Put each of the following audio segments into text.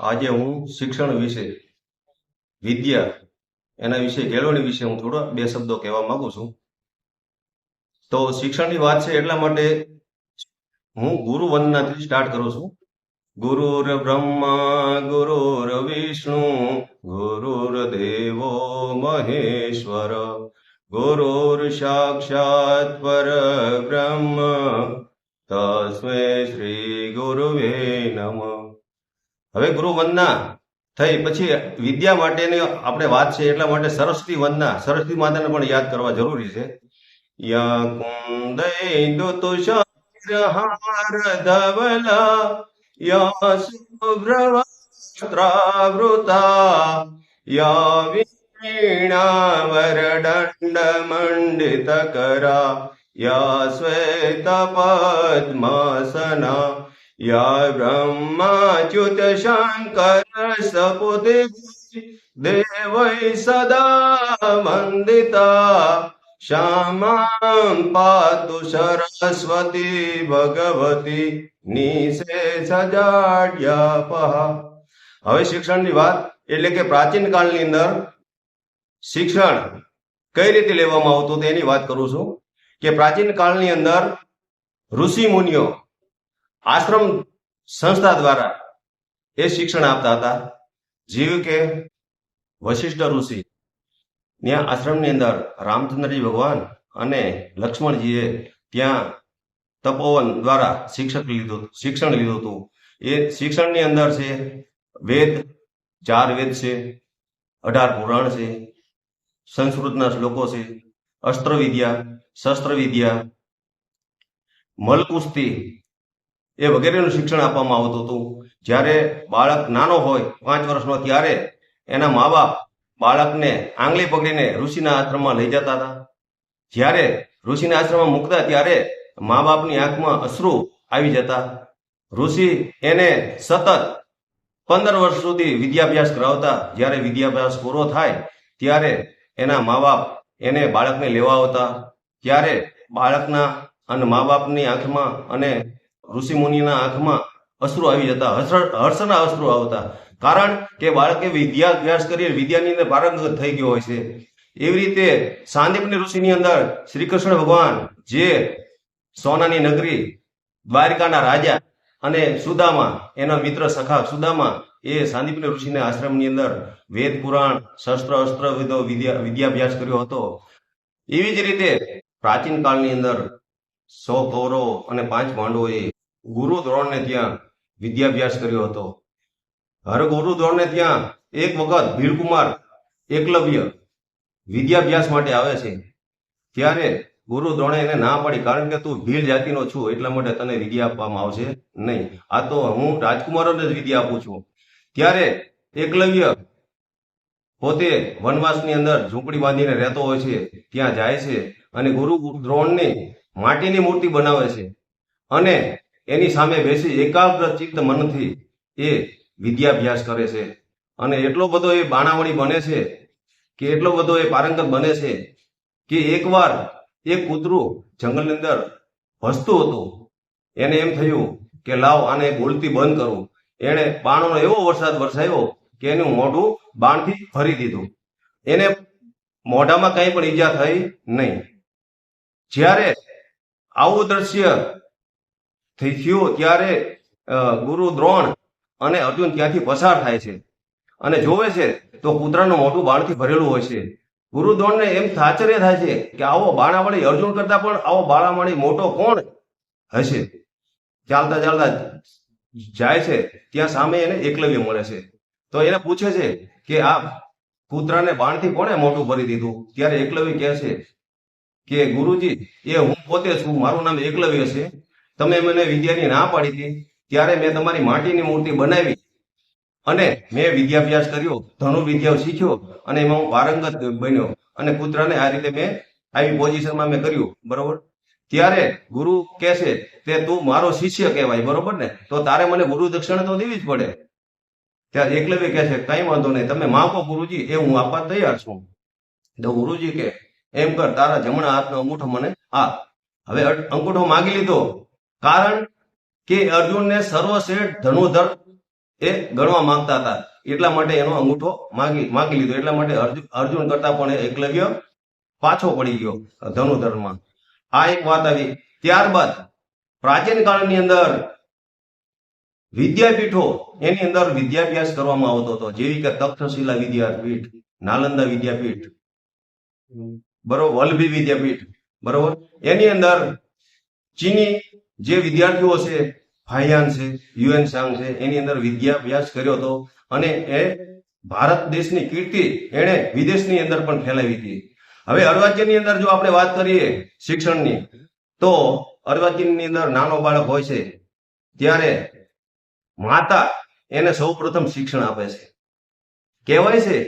આજે હું શિક્ષણ વિશે, વિદ્યા એના વિશે કેળવણી વિશે હું થોડા બે શબ્દો કહેવા માંગુ છું. તો શિક્ષણની વાત છે એટલા માટે હું ગુરુ વંદનાથી સ્ટાર્ટ કરું છું. ગુરુર બ્રહ્મા ગુરુર વિષ્ણુ ગુરુર દેવો મહેશ્વર ગુરુર સાક્ષાત પર બ્રહ્મ, તસ્મે શ્રી ગુરુવે નમઃ. હવે ગુરુ વંદના થઈ. પછી વિદ્યા માટેની આપણે વાત છે, એટલા માટે સરસ્વતી વંદના, સરસ્વતી માતાને પણ યાદ કરવા જરૂરી છે. યા ધવલા યા શુભ્રવસ્ત્રાવૃતા યા વીણાવરદંડ મંડિતકરા યા શ્વેત પદ્માસના યા બ્રહ્માચ્યુત શંકર સપુતિ દેવૈ સદા વંદિતા શ્યામાં પાતુ સરસ્વતી ભગવતી નિશેષ જાડ્યાપહા હવે શિક્ષણની વાત, એટલે કે પ્રાચીન કાળની અંદર શિક્ષણ કઈ રીતે લેવામાં આવતું તેની વાત કરું છું કે પ્રાચીન કાળની અંદર ઋષિ મુનિઓ આશ્રમ સંસ્થા દ્વારા એ શિક્ષણ આપતા હતા. જેવું કે વશિષ્ઠ ઋષિ ત્યાં આશ્રમની અંદર રામચંદ્રજી ભગવાન અને લક્ષ્મણજીએ ત્યાં તપોવન દ્વારા શિક્ષક લીધું, શિક્ષણ લીધું હતું. એ શિક્ષણની અંદર છે, વેદ ચાર વેદ છે, અઢાર પુરાણ છે, સંસ્કૃતના શ્લોકો છે, અસ્ત્રવિદ્યા, શસ્ત્રવિદ્યા શસ્ત્ર વિદ્યા મલકુસ્તી એ વગેરેનું શિક્ષણ આપવામાં આવતું હતું. જ્યારે બાળક નાનો હોય, પાંચ વર્ષનો, ત્યારે એના મા બાપ બાળકને આંગળી પકડીને ઋષિના આશ્રમમાં લઈ જતા હતા. જ્યારે ઋષિના આશ્રમમાં મૂકતા, ત્યારે મા બાપની આંખમાં અશ્રુ આવી જતા. ઋષિ એને સતત પંદર વર્ષ સુધી વિદ્યાભ્યાસ કરાવતા. જ્યારે વિદ્યાભ્યાસ પૂરો થાય, ત્યારે એના મા બાપ એને બાળકને લેવા આવતા. ત્યારે બાળકના અને મા બાપની આંખમાં અને ઋષિ મુનિના આંખમાં અશ્રુ આવી જતા, હર્ષ- હર્ષના અશ્રુ આવતા. કારણ કે બાળકે વિદ્યા અભ્યાસ કરી વિદ્યાની અંદર પારંગત થઈ ગયો હોય છે. એવી રીતે સાંદીપની ઋષિની અંદર શ્રી કૃષ્ણ ભગવાન જે સોનાની નગરી, દ્વારિકાના રાજા અને સુદામા, એના મિત્ર સખા સુદામા, એ સાંદીપની ઋષિના આશ્રમની અંદર વેદ પુરાણ, શસ્ત્ર, અસ્ત્ર વિધો વિદ્યા, વિદ્યાભ્યાસ કર્યો હતો. એવી જ રીતે પ્રાચીન કાળની અંદર સો કૌરવ અને પાંચ પાંડવોએ ગુરુ દ્રોણને ત્યાં વિદ્યાભ્યાસ કર્યો હતો. હર ગુરુ દ્રોણને ત્યાં એક વખત ભીલકુમાર એકલવ્ય વિદ્યાભ્યાસ માટે આવે છે. ત્યારે ગુરુ દ્રોણે એને ના પાડી કારણ કે તું ભીલ જાતિનો છું એટલા માટે તને વિદ્યા આપવામાં આવશે નહીં. આ તો હું રાજકુમારોને જ વિદ્યા આપું છું. ત્યારે એકલવ્ય પોતે વનવાસની અંદર ઝૂંપડી બાંધીને રહેતો હોય છે, ત્યાં જાય છે અને ગુરુ દ્રોણની માટીની મૂર્તિ બનાવે છે. અને એની સામે બેસી એકાગ્ર ચિત્ત મનથી એ વિદ્યાભ્યાસ કરે છે. અને એટલો બધો એ બાણાવળી બને છે કે એટલો બધો એ પારંગત બને છે કે એકવાર એક કૂતરું જંગલની અંદર ભસતું હતું, એને એમ થયું કે લાવ આને બોલતી બંધ કરું. એણે બાણોનો એવો વરસાદ વરસાયો કે એનું મોઢું બાણથી ભરી દીધું. એને મોઢામાં કંઈ પણ ઈજા થઈ નહીં. જ્યારે આવું દ્રશ્ય થઈ થયો ત્યારે ગુરુ દ્રોણ અને અર્જુન ત્યાંથી પસાર થાય છે. અને જોવે છે તો કૂતરાનું મોટું બાણથી ભરેલું હોય છે. ગુરુ દ્રોણને એમ આશ્ચર્ય થાય છે કે આવો બાણાવાળી અર્જુન કરતા પણ આવો બાણાવાળી મોટો કોણ હશે? ચાલતા ચાલતા જાય છે, ત્યાં સામે એને એકલવ્ય મળે છે. તો એને પૂછે છે કે આ કૂતરાને બાણથી કોણે મોટું ભરી દીધું? ત્યારે એકલવ્ય કહે છે કે ગુરુજી, એ હું પોતે છું, મારું નામ એકલવ્ય છે. તમે મને વિદ્યાની ના પાડી હતી, ત્યારે મેં તમારી માટીની મૂર્તિ બનાવી. અને મેં વિદ્યાભ્યાસ કર્યો ધનુ વિદ્યા શીખ્યો, અને એમાં હું પારંગત બન્યો. અને કૂતરાને આ રીતે મેં આવી પોઝિશનમાં મેં કર્યું, બરોબર? ત્યારે ગુરુ કહે છે તે તું મારો શિષ્ય કહેવાય, બરોબર ને? તો તારે મને ગુરુ દક્ષિણા તો દેવી જ પડે. ત્યારે એકલવ્ય કહે છે કઈ વાંધો નહીં, તમે માપો ગુરુજી, એ હું આપવા તૈયાર છું. તો ગુરુજી કે, એમ કર, તારા જમણા હાથનો અંગૂઠો મને આ હવે અંગૂઠો માગી લીધો. કારણ કે અર્જુનને સર્વશ્રેષ્ઠ ધનુધર એ ગણવા માંગતા હતા. એટલા માટે એનો અંગૂઠો માગી માગી લીધો. એટલા માટે અર્જુન અર્જુન કરતા પણ એકલવ્ય પાછો પડી ગયો ધનુધરમાં આ એક વાત આવી. ત્યારબાદ પ્રાચીન કાળની અંદર વિદ્યાપીઠો એની અંદર વિદ્યાભ્યાસ કરવામાં આવતો હતો. જેવી કે તક્ષશિલા વિદ્યાપીઠ નાલંદા વિદ્યાપીઠ બરોબર વલ્લભી વિદ્યાપીઠ બરોબર. એની અંદર ચીની જે વિદ્યાર્થીઓ છે ફાયાન છે, યુએન સાંગ છે, એની અંદર વિદ્યાભ્યાસ કર્યો હતો અને એ ભારત દેશની કીર્તિ એણે વિદેશની અંદર પણ ફેલાવી હતી. હવે અર્વાચીનની અંદર જો આપણે વાત કરીએ શિક્ષણની, તો અર્વાચીનની અંદર નાનો બાળક હોય છે, ત્યારે માતા એને સૌ પ્રથમ શિક્ષણ આપે છે. કહેવાય છે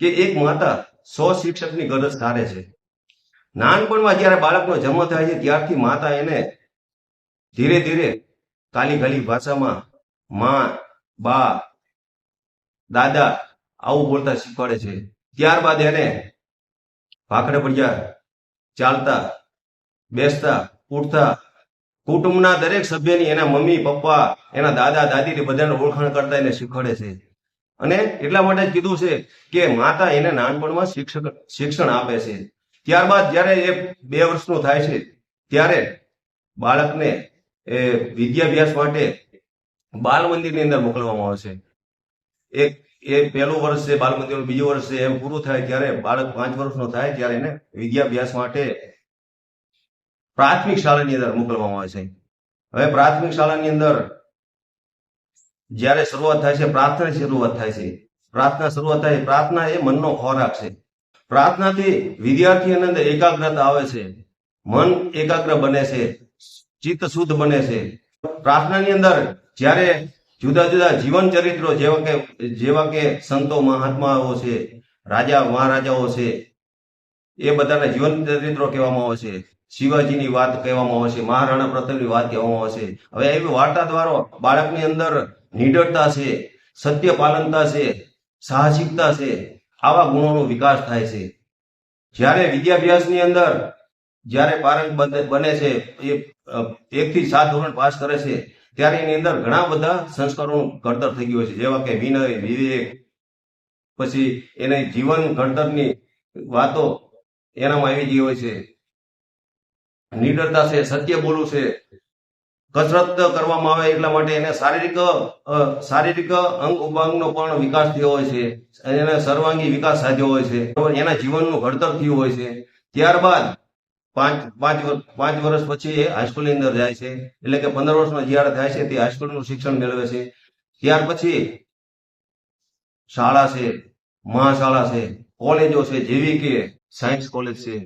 કે એક માતા સો શિક્ષકની ગરજ ધારે છે. નાનપણમાં જ્યારે બાળકનો જન્મ થાય છે, ત્યારથી માતા એને ધીરે ધીરે કાલી કાલી ભાષામાં માં, બા, દાદા આવું બોલતા શીખવાડે છે. ત્યારબાદ એને ભાખડે પડ્યા ચાલતા, બેસતા, ઉઠતા, કુટુંબના દરેક સભ્યની એના મમ્મી, પપ્પા, એના દાદા, દાદીની બધાને ઓળખાણ કરતા એને શીખવાડે છે. અને એટલા માટે કીધું છે કે માતા એને નાનપણમાં શિક્ષક, શિક્ષણ આપે છે. ત્યારબાદ જ્યારે એ બે વર્ષનું થાય છે, ત્યારે બાળકને એ વિદ્યાભ્યાસ માટે બાલ મંદિરની અંદર મોકલવામાં આવે છે. એક, એ પહેલું વર્ષ છે બાલ મંદિરનું બીજું વર્ષ છે, એમ પૂરું થાય ત્યારે બાળક પાંચ વર્ષનો થાય ત્યારે એને વિદ્યાભ્યાસ માટે પ્રાથમિક શાળાની અંદર મોકલવામાં આવે છે. હવે પ્રાથમિક શાળાની અંદર જ્યારે શરૂઆત થાય છે, પ્રાર્થનાની શરૂઆત થાય છે. પ્રાર્થના શરૂઆત થાય, પ્રાર્થના એ મનનો ખોરાક છે. પ્રાર્થનાથી વિદ્યાર્થીઓની અંદર એકાગ્રતા આવે છે. મન એકાગ્ર બને છે. ચિત્ત શુદ્ધ બને છે. પ્રાર્થનાની અંદર જ્યારે જુદા જુદા જીવન ચરિત્રો જેવા કે જેવા કે સંતો મહાત્માઓ છે, રાજા મહારાજાઓ છે, એ બધાના જીવન ચરિત્રો કહેવામાં આવે છે. શિવાજીની વાત કહેવામાં આવે છે, મહારાણા પ્રતાપની વાત કહેવામાં આવે છે. હવે એવી વાર્તા દ્વારા બાળકની અંદર નિડરતા છે, સત્ય પાલનતા છે, સાહસિકતા છે, આવા ગુણોનો વિકાસ થાય છે. જ્યારે વિદ્યાભ્યાસની અંદર જ્યારે બાળક બને છે, એ એક થી સાત ધોરણ પાસ કરે છે, ત્યારે એની અંદર ઘણા બધા સંસ્કારોનું ઘડતર થઈ ગયું છે. જેવા કે વિનય, વિવેક, પછી એને જીવન ઘડતરની વાતો એનામાં આવી ગઈ હોય છે. નિડરતા છે, સત્ય બોલવું છે, કસરત કરવામાં આવે એટલા માટે એને શારીરિક શારીરિક અંગ ઉપાંગનો પણ વિકાસ થયો હોય છે. એને સર્વાંગી વિકાસ સાધ્યો હોય છે. એના જીવનનું ઘડતર થયું હોય છે. ત્યારબાદ પાંચ પાંચ પાંચ વર્ષ પછી એ હાઈસ્કૂલની અંદર જાય છે. એટલે કે પંદર વર્ષનો જ્યારે થાય છે, તે હાઈસ્કૂલનું શિક્ષણ મેળવે છે. ત્યાર પછી શાળા છે, મહાશાળા છે, કોલેજો છે, જેવી કે સાયન્સ કોલેજ છે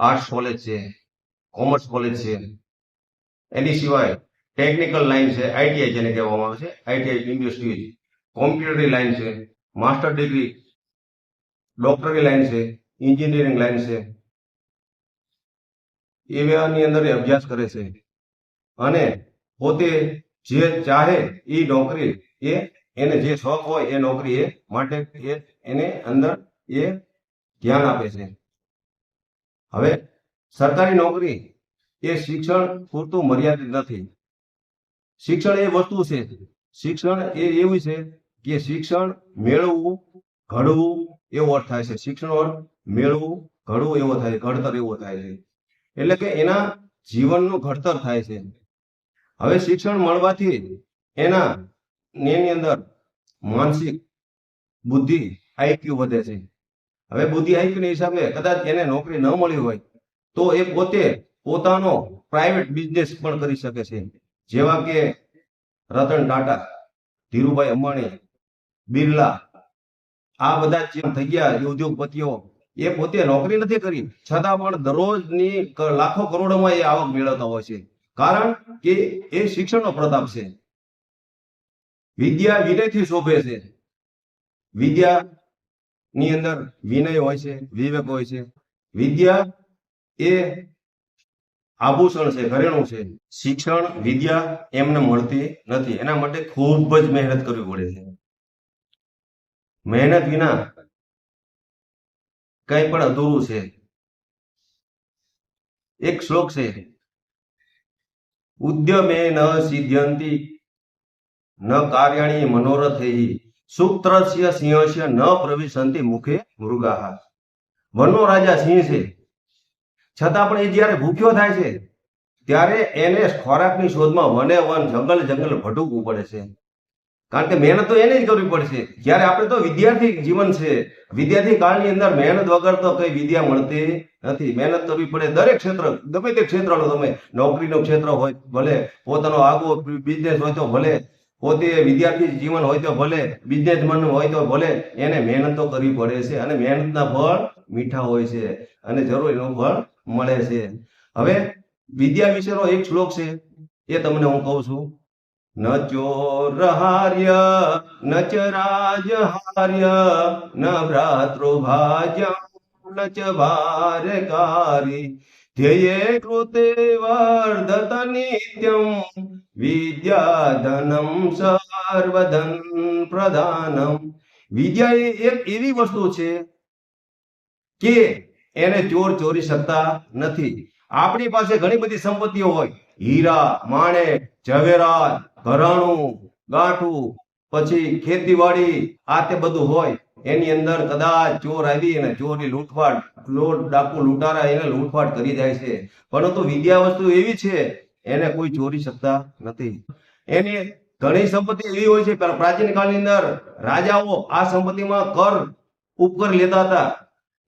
આર્ટ્સ કોલેજ છે કોમર્સ કોલેજ છે. એની સિવાય ટેકનિકલ લાઇન છે આઈટીઆઈ જેને કહેવામાં આવે છે આઈટીઆઈ યુનિવર્સિટી કોમ્પ્યુટરની લાઇન છે માસ્ટર ડિગ્રી ડોક્ટરની લાઇન છે એન્જિનિયરિંગ લાઇન છે એવાની અંદર એ અભ્યાસ કરે છે. અને પોતે જે ચાહે એ નોકરી એ એને જે શોખ હોય એ નોકરી એ માટે એને અંદર એ ધ્યાન આપે છે. હવે સરકારી નોકરી એ શિક્ષણ પૂરતું મર્યાદિત નથી. શિક્ષણ એ વસ્તુ છે. શિક્ષણ એ એવું છે કે શિક્ષણ મેળવવું, ઘડવું એવો અર્થ થાય છે. શિક્ષણ અર્થ મેળવવું, ઘડવું એવો થાય ઘડતર એવો થાય છે. એટલે કે એના જીવનનું ઘડતર થાય છે. હવે શિક્ષણ મળવાથી એના એની અંદર માનસિક બુદ્ધિ આઈક્યુ વધે છે. હવે બુદ્ધિ આઈક્યુ ની હિસાબે કદાચ એને નોકરી ન મળી હોય, તો એ પોતે પોતાનો પ્રાઇવેટ બિઝનેસ પણ કરી શકે છે. જેવા કે રતન ટાટા, ધીરુભાઈ અંબાણી, બિરલા, આ બધા જે થઈ ગયા ઉદ્યોગપતિઓ એ પોતે નોકરી નથી કરી. છતાં પણ દરરોજની લાખો કરોડોમાં એ આવક મેળવતા હોય છે. કારણ કે એ શિક્ષણનો પ્રતાપ છે. વિદ્યા વિનયથી શોભે છે. વિદ્યા ની અંદર વિનય હોય છે, વિવેક હોય છે. વિદ્યા એ આભૂષણ છે, ઘરેણું છે. શિક્ષણ, વિદ્યા એમને મળતી નથી. એના માટે ખૂબ જ મહેનત કરવી પડે છે. મહેનત વિના કંઈ પણ અધૂરું છે. એક શ્લોક છે. ઉદ્યમે ન સિદ્ધ્યંતિ, ન કાર્યાણી મનોરથે સુપ્ત્રસ્ય સિંહસ્ય ન પ્રવિશંતિ મુખે મૃગાહ. વનનો રાજા સિંહ છે. છતાં પણ એ જ્યારે ભૂખ્યો થાય છે, ત્યારે એને ખોરાકની શોધમાં વને વન જંગલ જંગલ ભટકવું પડે છે. કારણ કે મહેનત તો એને જ કરવી પડશે. જ્યારે આપણે તો વિદ્યાર્થી જીવન છે, વિદ્યાર્થી કાળની અંદર મહેનત વગર તો કઈ વિદ્યા મળતી નથી. મહેનત કરવી પડે દરેક ક્ષેત્ર, ગમે તે ક્ષેત્રનો તમે નોકરીનું ક્ષેત્ર હોય, ભલે પોતાનો આગવો બિઝનેસ હોય તો ભલે, પોતે વિદ્યાર્થી જીવન હોય તો ભલે બિઝનેસમેન હોય તો ભલે, એને મહેનત તો કરવી પડે છે અને મહેનતના ફળ મીઠા હોય છે અને જરૂર એનું ફળ મળે છે. હવે વિદ્યા વિશેનો એક શ્લોક છે, એ તમને હું કહું છું. ન ચોરહાર્ય, ન ચ રાજહાર્ય, ન ભ્રાતૃભાજ્ય ન ચ ભારકારી ધ્યેયે કૃતે વર્ધત નિત્યમ, વિદ્યાધનમ સર્વધન પ્રધાનમ. વિદ્યા એ એક એવી વસ્તુ છે કે એને ચોર ચોરી શકતા નથી. આપણી પાસે ઘણી બધી સંપત્તિઓ હોય. હીરા માણેક ઝવેરાત ઘરાણું, ગાંઠું, પછી ખેતીવાડી, આ તે બધું હોય. એની અંદર કદાચ ચોર આવી અને ચોરની લૂંટફાટ, લોટ, ડાકુ લૂંટારા એને લૂંટફાટ કરી જાય છે. પરંતુ વિદ્યા વસ્તુ એવી છે, એને કોઈ ચોરી શકતા નથી. એની ઘણી સંપત્તિ એવી હોય છે પ્રાચીન કાળની અંદર રાજાઓ આ સંપત્તિમાં કર ઉપકર લેતા હતા.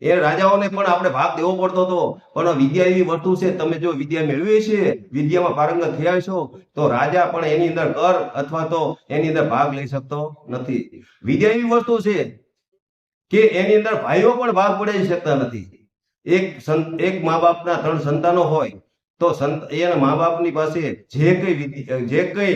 એ રાજાઓને પણ આપણે ભાગ દેવો પડતો હતો. પણ વિદ્યા એવી વસ્તુ છે, તમે જો વિદ્યા મેળવી છે વિદ્યામાં પારંગત થયા છો તો રાજા પણ એની અંદર કર અથવા તો એની અંદર ભાગ લઈ શકતો નથી. વિદ્યા એવી વસ્તુ છે કે એની અંદર ભાઈઓ પણ ભાગ પડાવી શકતા નથી. એક એક મા બાપના ત્રણ સંતાનો હોય, તો એના મા બાપની પાસે જે કઈ જે કઈ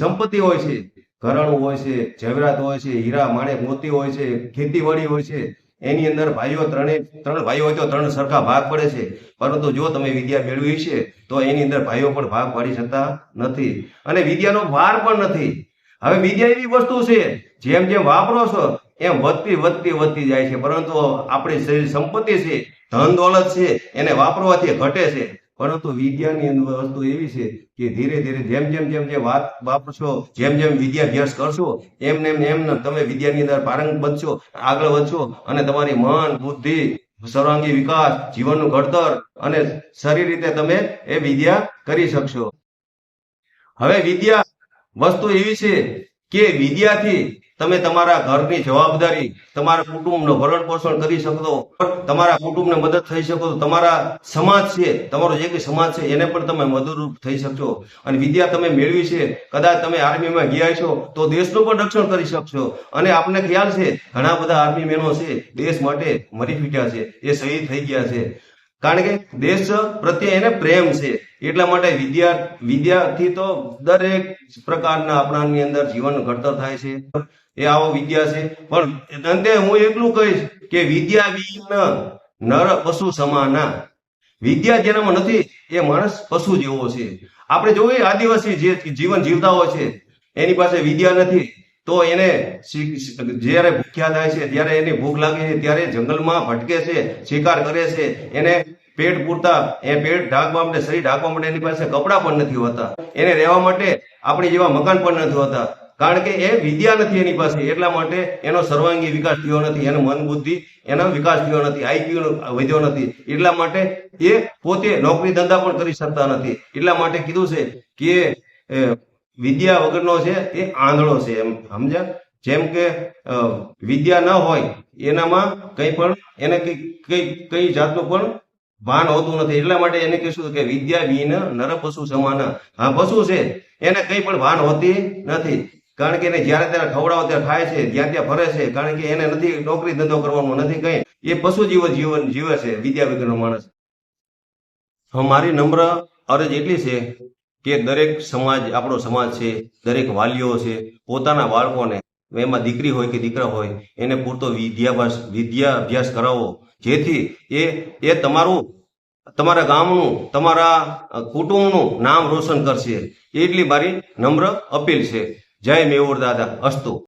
સંપત્તિ હોય છે, ઘરાણું હોય છે, ઝવેરાત હોય છે, હીરા માણે મોતી હોય છે, ખેતીવાડી હોય છે એની અંદર ભાઈઓ ત્રણે ત્રણ ભાઈઓ હોય તો ત્રણ સરખા ભાગ પડે છે. પરંતુ જો તમે વિદ્યા મેળવી છે, તો એની અંદર ભાઈઓ પણ ભાગ પાડી શકતા નથી. અને વિદ્યાનો ભાર પણ નથી. હવે વિદ્યા એવી વસ્તુ છે, જેમ જેમ વાપરો છો, એમ વધતી વધતી વધતી જાય છે. પરંતુ આપણી શરીર સંપત્તિ છે, ધન દોલત છે, એને વાપરવાથી ઘટે છે. પરંતુ વિદ્યાની અંદર વસ્તુ એવી છે કે ધીરે ધીરે જેમ જેમ જેમ જેમ વાત વાપરશો, જેમ જેમ વિદ્યાભ્યાસ કરશો એમ એમ તમે વિદ્યાની અંદર પારંગ બનશો, આગળ વધશો અને તમારી મન, બુદ્ધિ, સર્વાંગી વિકાસ, જીવનનું ઘડતર અને સારી રીતે તમે એ વિદ્યા કરી શકશો. હવે વિદ્યા વસ્તુ એવી છે કે વિદ્યાથી તમે તમારા ઘરની જવાબદારી, તમારા કુટુંબનો ભરણ પોષણ કરી શકો તમારા કુટુંબને મદદ થઈ શકો તમારા સમાજ છે, તમારો જે કઈ સમાજ છે, એને પણ તમે મદદરૂપ થઈ શકશો. અને વિદ્યા તમે મેળવી છે, કદાચ તમે આર્મીમાં ગયા છો, તો દેશનું પણ રક્ષણ કરી શકશો. અને આપને ખ્યાલ છે, ઘણા બધા આર્મી મેનો છે, દેશ માટે મરી ફીટ્યા છે, એ શહીદ થઈ ગયા છે. કારણ કે દેશ પ્રત્યે એને પ્રેમ છે, એટલા માટે વિદ્યા, વિદ્યાથી તો દરેક પ્રકારના આપણાની અંદર જીવન ઘડતર થાય છે. એ આવો વિદ્યા છે. પણ અંતે હું એટલું કહીશ કે વિદ્યા વિહીન નર પશુ સમાના. વિદ્યા જેનામાં નથી, એ માણસ પશુ જેવો છે. આપણે જોઈએ આદિવાસી જે જીવન જીવતા હોય છે, એની પાસે વિદ્યા નથી, તો એને જ્યારે ભૂખ્યા થાય છે, ત્યારે એની ભૂખ લાગે છે, ત્યારે જંગલમાં ભટકે છે, શિકાર કરે છે, એને પેટ પૂરતા, એ પેટ ઢાંકવા માટે, શરીર ઢાંકવા માટે એની પાસે કપડાં પણ નથી હોતા. એને રહેવા માટે આપણી જેવા મકાન પણ નથી હોતા. કારણ કે એ વિદ્યા નથી એની પાસે, એટલા માટે એનો સર્વાંગી વિકાસ થયો નથી, એનો મન બુદ્ધિ, એનો વિકાસ થયો નથી આઈક્યુ વધ્યો નથી. એટલા માટે એ પોતે નોકરી ધંધા પણ કરી શકતા નથી. એટલા માટે કીધું છે કે વિદ્યા વગરનો છે એ આંધળો છે એમ, સમજ્યા? જેમ કે વિદ્યા ન હોય, એનામાં કંઈ પણ એને કઈ કઈ જાતનું પણ ભાન હોતું નથી. એટલા માટે એને કહીશું કે વિદ્યા વિન નર પશુ સમાન. હા, પશુ છે, એને કંઈ પણ ભાન હોતી નથી. કારણ કે એને જ્યારે ત્યારે ખવડાવો ત્યારે ખાય છે, જ્યાં ત્યાં ફરે છે, કારણ કે એને નથી, નોકરી ધંધો કરવાનો નથી કંઈ. એ પશુ જીવ જીવન જીવે છે, વિદ્યા વિગ્રહ માણસ. મારી નમ્ર અરજ એટલી છે કે દરેક સમાજ, આપણો સમાજ છે, દરેક વાલીઓ છે, પોતાના બાળકોને, એમાં દીકરી હોય કે દીકરા હોય, એને પૂરતો વિદ્યાભ્યાસ વિદ્યા અભ્યાસ કરાવો. જેથી એ એ તમારું, તમારા ગામનું, તમારા કુટુંબનું નામ રોશન કરશે. એટલી મારી નમ્ર અપીલ છે. જય મેવર દાદા અસ્તુ.